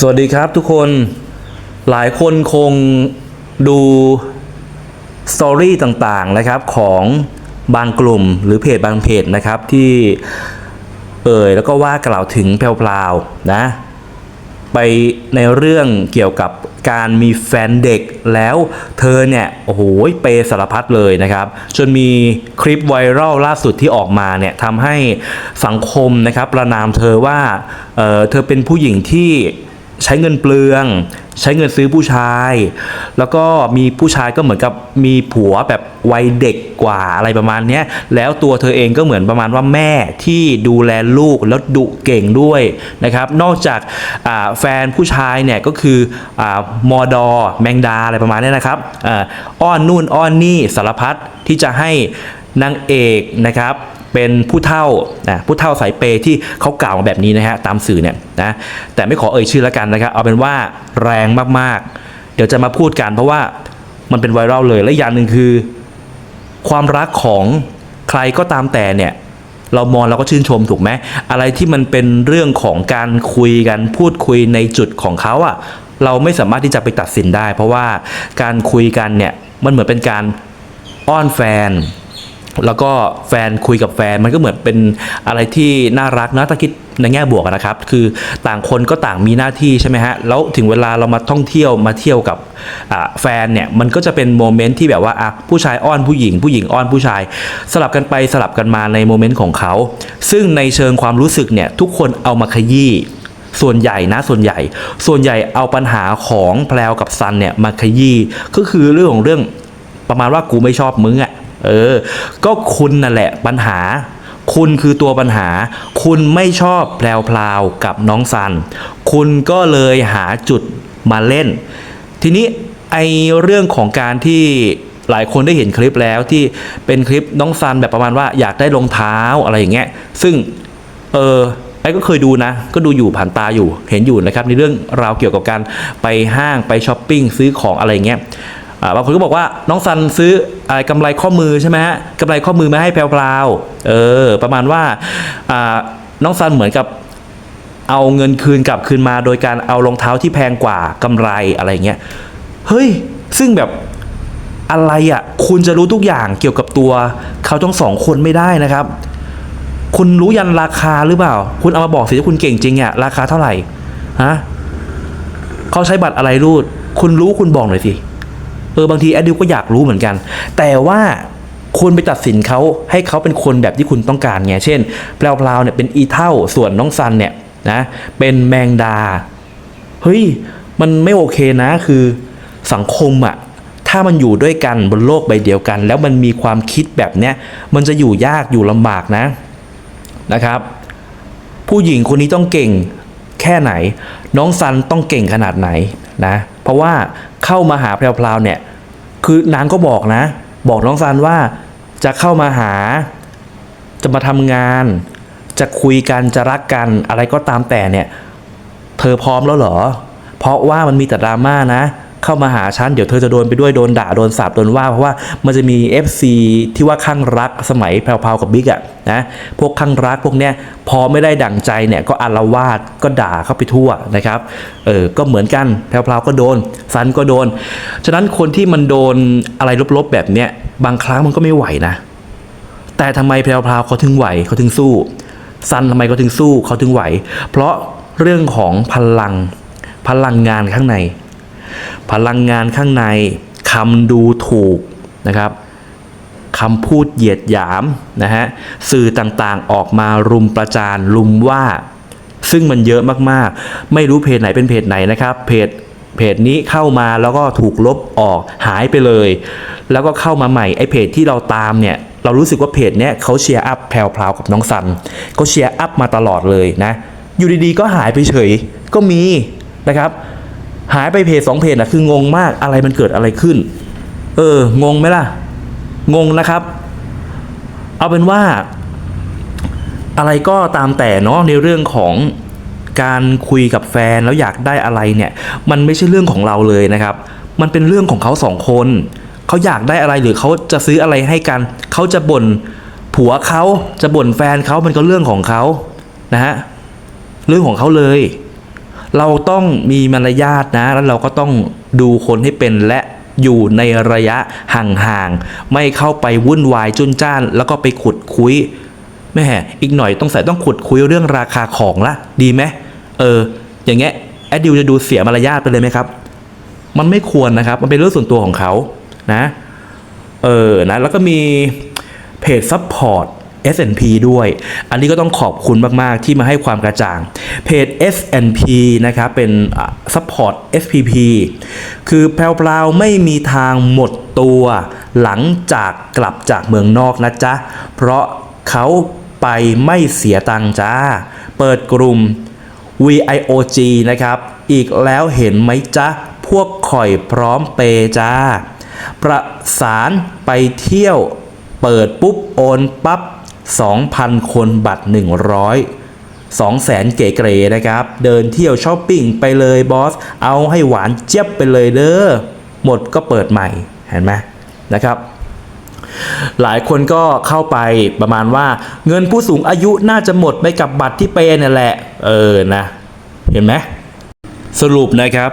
สวัสดีครับทุกคนหลายคนคงดูสตอรี่ต่างๆนะครับของบางกลุ่มหรือเพจบางเพจนะครับที่เอ่ยแล้วก็ว่ากล่าวถึงแพรวๆนะ ไปในเรื่องเกี่ยวกับการมีแฟนเด็กแล้วเธอเนี่ย โอ้โหเปยสารพัดเลยนะครับ จนมีคลิปไวรัลล่าสุดที่ออกมาเนี่ยทำให้สังคมนะครับ ประนามเธอว่าเออเธอเป็นผู้หญิงที่ ใช้เงินเปลือง ใช้เงินซื้อผู้ชาย แล้วก็มีผู้ชายก็เหมือนกับมีผัวแบบวัยเด็กกว่าอะไรประมาณนี้แล้วตัวเธอเองก็เหมือนประมาณว่าแม่ที่ดูแลลูกแล้วดุเก่งด้วยนะครับ นอกจากาแฟนผู้ชายเนี่ยก็คืออมอดอแมงดาอะไรประมาณนี้นะครับอาอ้อนนู่นอ้อนนี่สารพัดที่จะให้นางเอกนะครับ เป็นผู้เท่านะผู้เท่าสายเปย์ที่เขากล่าวมาแบบนี้นะฮะตามสื่อเนี่ยนะแต่ไม่ขอเอ่ยชื่อแล้วกันนะครับเอาเป็นว่าแรงมากๆ เดี๋ยวจะมาพูดกันเพราะว่ามันเป็นไวรัลเลยและอย่างหนึ่งคือ ความรักของใครก็ตามแต่เนี่ยเรามองเราก็ชื่นชมถูกไหมอะไรที่มันเป็นเรื่องของการคุยกันพูดคุยในจุดของเขาอะเราไม่สามารถที่จะไปตัดสินได้ เพราะว่าการคุยกันเนี่ยมันเหมือนเป็นการอ้อนแฟน แล้วก็แฟนคุยกับแฟนมันก็เหมือนเป็นอะไรที่น่ารักนะถ้าคิดในแง่บวกนะครับ คือต่างคนก็ต่างมีหน้าที่ใช่ไหมฮะแล้วถึงเวลาเรามาท่องเที่ยวมาเที่ยวกับแฟนเนี่ยมันก็จะเป็นโมเมนต์ที่แบบว่าอะผู้ชายอ้อนผู้หญิง ผู้หญิงอ้อนผู้ชาย สลับกันไปสลับกันมาในโมเมนต์ของเขา ซึ่งในเชิงความรู้สึกเนี่ยทุกคนเอามาขยี้ส่วนใหญ่นะส่วนใหญ่ ส่วนใหญ่เอาปัญหาของแพลวกับซันเนี่ยมาขยี้ก็คือเรื่องของเรื่องประมาณว่ากูไม่ชอบมึงอะ่ะ เออ ก็คุณนั่นแหละปัญหา คุณคือตัวปัญหา คุณไม่ชอบแพลวพลากับน้องซัน คุณก็เลยหาจุดมาเล่น ทีนี้ไอเรื่องของการที่หลายคนได้เห็นคลิปแล้วที่เป็นคลิปน้องซันแบบประมาณว่าอยากได้รองเท้าอะไรอย่างเงี้ย ซึ่ง เออไอ้ก็เคยดูนะ ก็ดูอยู่ผ่านตาอยู่ เห็นอยู่นะครับในเรื่องราวเกี่ยวกับการไปห้างไปช้อปปิ้งซื้อของอะไรเงี้ย บางคนก็บอกว่าน้องซันซื้ออกำไรข้อมือใช่ไหมฮะกำไรข้อมือมาให้แพรวๆเออประมาณว่าน้องซันเหมือนกับเอาเงินคืนกลับคืนมาโดยการเอารองเท้าที่แพงกว่ากำไรอะไรเงี้ย เฮ้ย ซึ่งแบบอะไรอะ่ะ คุณจะรู้ทุกอย่างเกี่ยวกับตัวเขาทั้งสองคนไม่ได้นะครับ คุณรู้ยันราคาหรือเปล่า คุณเอามาบอกสิถ้าคุณเก่งจริงอะราคาเท่าไหร่ ฮะเขาใช้บัตรอะไรรูด คุณรู้คุณบอกหน่อยสิ เออบางทีแอดดิวก็อยากรู้เหมือนกัน แต่ว่าคุณไปตัดสินเขาให้เขาเป็นคนแบบที่คุณต้องการไงเช่นแพลวๆเนี่ยเป็นอีเท่าส่วนน้องซันเนี่ยนะเป็นแมงดาเฮ้ยมันไม่โอเคนะคือสังคมอะถ้ามันอยู่ด้วยกันบนโลกใบเดียวกัน แล้วมันมีความคิดแบบเนี้ยมันจะอยู่ยากอยู่ลำบากนะนะครับ ผู้หญิงคนนี้ต้องเก่งแค่ไหน น้องซันต้องเก่งขนาดไหนนะ เพราะว่าเข้ามาหาแพรวๆเนี่ย คือนางก็บอกนะ บอกน้องซันว่าจะเข้ามาหา จะมาทำงาน จะคุยกันจะรักกันอะไรก็ตามแต่เนี่ย เธอพร้อมแล้วเหรอ เพราะว่ามันมีแต่ดราม่านะ เข้ามาหาฉันเดี๋ยวเธอจะโดนไปด้วยโดนด่าโดนสาบโดนว่าเพราะว่ามันจะมี FC ที่ว่าข้างรักสมัยแพรวๆกับบิ๊กอะนะพวกข้างรักพวกเนี้ยพอไม่ได้ดั่งใจเนี่ยก็อาละวาดก็ด่าเข้าไปทั่วนะครับเออก็เหมือนกันแพรวๆก็โดนซันก็โดน ฉะนั้นคนที่มันโดนอะไรลบๆแบบเนี้ยบางครั้งมันก็ไม่ไหวนะ แต่ทำไมแพรวๆเขาถึงไหวเขาถึงสู้ซันทำไมเขาถึงสู้เขาถึงไหว เพราะเรื่องของพลังพลังงานข้างใน พลังงานข้างในคำดูถูกนะครับคำพูดเหยียดหยามนะฮะสื่อต่างๆออกมารุมประจานรุมว่า ซึ่งมันเยอะมากๆ ไม่รู้เพจไหนเป็นเพจไหนนะครับเพจเพจนี้เข้ามาแล้วก็ถูกลบออกหายไปเลย แล้วก็เข้ามาใหม่ไอ้เพจที่เราตามเนี่ยเรารู้สึกว่าเพจเนี้ยเขาเชียร์อัพแพรวๆกับน้องซันเขาเชียร์อัพมาตลอดเลยนะอยู่ดีๆก็หายไปเฉยก็มีนะครับ หายไปเพจสองเพจนะคืองงมากอะไรมันเกิดอะไรขึ้น เออ งงไหมล่ะ งงนะครับ เอาเป็นว่า อะไรก็ตามแต่เนาะในเรื่องของการคุยกับแฟนแล้วอยากได้อะไรเนี่ย มันไม่ใช่เรื่องของเราเลยนะครับ มันเป็นเรื่องของเขาสองคนเขาอยากได้อะไรหรือเขาจะซื้ออะไรให้กันเขาจะบ่นผัวเขาจะบ่นแฟนเขามันก็เรื่องของเขานะฮะเรื่องของเขาเลย เราต้องมีมารยาทนะ แล้วเราก็ต้องดูคนให้เป็นและอยู่ในระยะห่างๆ ไม่เข้าไปวุ่นวายจุนจ้าน แล้วก็ไปขุดคุยแม่อีกหน่อยต้องใส่ต้องขุดคุยเรื่องราคาของละดีไหมเออ อย่างเงี้ยแอดดิวจะดูเสียมารยาทไปเลยไหมครับ มันไม่ควรนะครับ มันเป็นเรื่องส่วนตัวของเขานะ เออนะ แล้วก็มีเพจซัพพอร์ต S&P ด้วย อันนี้ก็ต้องขอบคุณมากๆ ที่มาให้ความกระจ่าง เพจ S&P นะครับเป็นซัพพอร์ต SPP คือแพรวๆไม่มีทางหมดตัวหลังจากกลับจากเมืองนอกนะจ๊ะ เพราะเขาไปไม่เสียตังค์จ้า เปิดกลุ่ม VIOG นะครับ อีกแล้วเห็นไหมจ๊ะ พวกข่อยพร้อมเปย์จ้า ประสานไปเที่ยว เปิดปุ๊บโอนปั๊บ 2,000 คนบัตร 100 2แสนเก๋ๆนะครับ เดินเที่ยวช้อปปิ้งไปเลยบอส เอาให้หวานเจี๊ยบไปเลยเด้อ หมดก็เปิดใหม่ เห็นไหมนะครับหลายคนก็เข้าไปประมาณว่า เงินผู้สูงอายุน่าจะหมดไปกับบัตรที่เปย์นี่แหละ เออนะ เห็นไหมสรุปนะครับ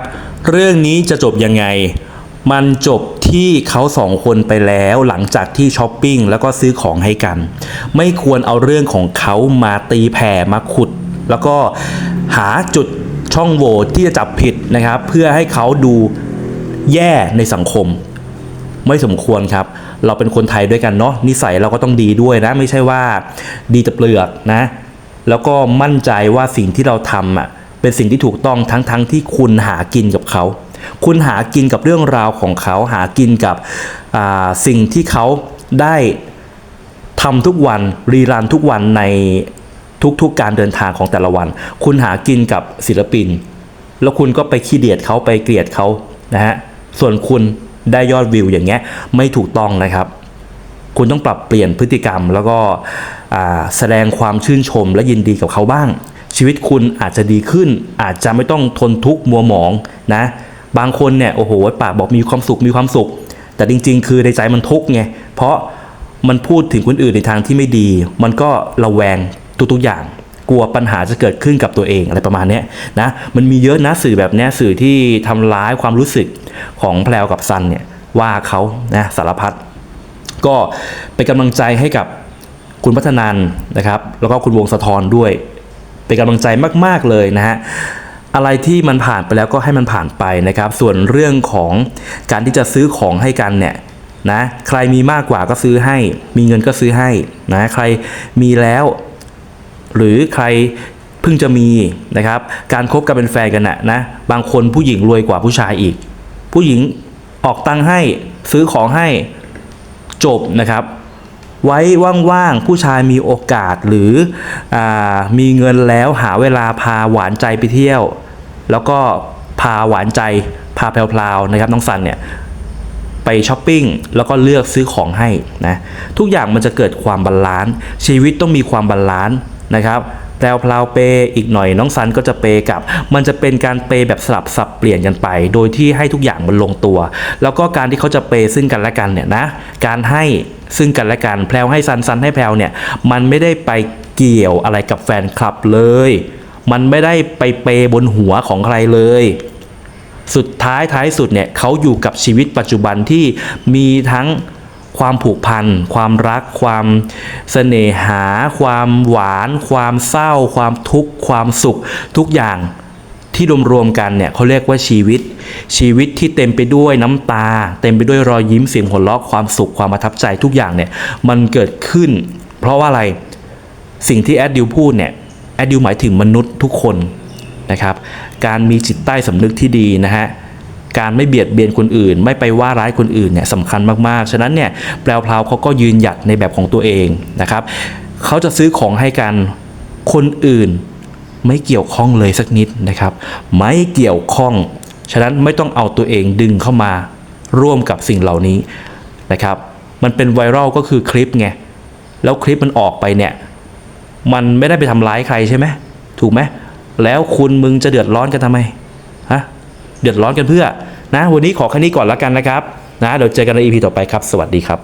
เรื่องนี้จะจบยังไง มันจบ ที่เขาสองคนไปแล้วหลังจากที่ช้อปปิ้งแล้วก็ซื้อของให้กัน ไม่ควรเอาเรื่องของเขามาตีแผ่มาขุด แล้วก็หาจุดช่องโหว่ที่จะจับผิดนะครับ เพื่อให้เขาดูแย่ในสังคม ไม่สมควรครับ เราเป็นคนไทยด้วยกันเนาะนิสัยเราก็ต้องดีด้วยนะ ไม่ใช่ว่าดีแต่เปลือกนะ แล้วก็มั่นใจว่าสิ่งที่เราทำอะเป็นสิ่งที่ถูกต้องทั้งๆทที่คุณหากินกับเขา คุณหากินกับเรื่องราวของเขาหากินกับสิ่งที่เขาได้ทำทุกวันรีรันทุกวันในทุกๆการเดินทางของแต่ละวัน คุณหากินกับศิลปิน แล้วคุณก็ไปขี้เดียดเขาไปเกลียดเขานะฮะส่วนคุณได้ยอดวิวอย่างเงี้ยไม่ถูกต้องนะครับ คุณต้องปรับเปลี่ยนพฤติกรรม แล้วก็แสดงความชื่นชมและยินดีกับเขาบ้าง ชีวิตคุณอาจจะดีขึ้น อาจจะไม่ต้องทนทุกข์มัวหมองนะ บางคนเนี่ยโอ้โหปากบอกมีความสุขมีความสุข แต่จริง ๆ คือในใจมันทุกข์ไงเพราะมันพูดถึงคนอื่นในทางที่ไม่ดี มันก็ระแวงทุกๆอย่างกลัวปัญหาจะเกิดขึ้นกับตัวเองอะไรประมาณนี้นะมันมีเยอะนะสื่อแบบนี้สื่อที่ทำร้ายความรู้สึกของแพลวกับซันเนี่ยว่าเขานะสารพัดก็เป็นกำลังใจให้กับคุณพัฒนันนะครับ แล้วก็คุณวงสะทอนด้วย เป็นกำลังใจมาก ๆ เลยนะฮะ อะไรที่มันผ่านไปแล้วก็ให้มันผ่านไปนะครับ ส่วนเรื่องของการที่จะซื้อของให้กันเนี่ยนะใครมีมากกว่าก็ซื้อให้ มีเงินก็ซื้อให้นะใครมีแล้ว หรือใครเพิ่งจะมีนะครับ การคบกันเป็นแฟนกันนะนะบางคนผู้หญิงรวยกว่าผู้ชายอีก ผู้หญิงออกตังค์ให้ซื้อของให้จบนะครับ ไว้ว่างๆผู้ชายมีโอกาสหรืออมีเงินแล้วหาเวลาพาหวานใจไปเที่ยว แล้วก็พาหวานใจพาแพลวๆนะครับน้องสันเนี่ยไปช้อปปิ้งแล้วก็เลือกซื้อของให้นะทุกอย่างมันจะเกิดความบาลานซ์ชีวิตต้องมีความบาลานซ์นะครับแพลวพลาวเปย์อีกหน่อยน้องซันก็จะเปย์กับ มันจะเป็นการเปย์แบบสลับสับเปลี่ยนกันไป โดยที่ให้ทุกอย่างมันลงตัว แล้วก็การที่เขาจะเปย์ซึ่งกันและกันเนี่ยนะการให้ซึ่งกันและกันแพลวให้ซันซันให้แพลวเนี่ยมันไม่ได้ไปเกี่ยวอะไรกับแฟนคลับเลย มันไม่ได้ไปเปย์บนหัวของใครเลย สุดท้ายท้ายสุดเนี่ยเขาอยู่กับชีวิตปัจจุบันที่มีทั้งความผูกพัน ความรัก ความเสน่หา ความหวาน ความเศร้า ความทุกข์ ความสุข ทุกอย่างที่รวมๆกันเนี่ยเขาเรียกว่าชีวิต ชีวิตที่เต็มไปด้วยน้ำตา เต็มไปด้วยรอยยิ้มเสียงหัวเราะความสุขความประทับใจทุกอย่างเนี่ยมันเกิดขึ้น เพราะว่าอะไรสิ่งที่แอดดิวพูดเนี่ย อดดิวหมายถึงมนุษย์ทุกคนนะครับ การมีจิตใต้สำนึกที่ดีนะฮะการไม่เบียดเบียนคนอื่น ไม่ไปว่าร้ายคนอื่นเนี่ยสำคัญมากๆ ฉะนั้นเนี่ยแปลวพราวเขาก็ยืนหยัดในแบบของตัวเองนะครับเขาจะซื้อของให้กันคนอื่นไม่เกี่ยวข้องเลยสักนิดนะครับ ไม่เกี่ยวข้อง ฉะนั้นไม่ต้องเอาตัวเองดึงเข้ามาร่วมกับสิ่งเหล่านี้นะครับ มันเป็นไวรัลก็คือคลิปไงแล้วคลิปมันออกไปเนี่ย มันไม่ได้ไปทำร้ายใครใช่ไหมถูกไหมแล้วคุณมึงจะเดือดร้อนกันทำไมฮะเดือดร้อนกันเพื่อนะ วันนี้ขอแค่นี้ก่อนแล้วกันนะครับนะเดี๋ยวเจอกันในอีพีต่อไปครับ สวัสดีครับ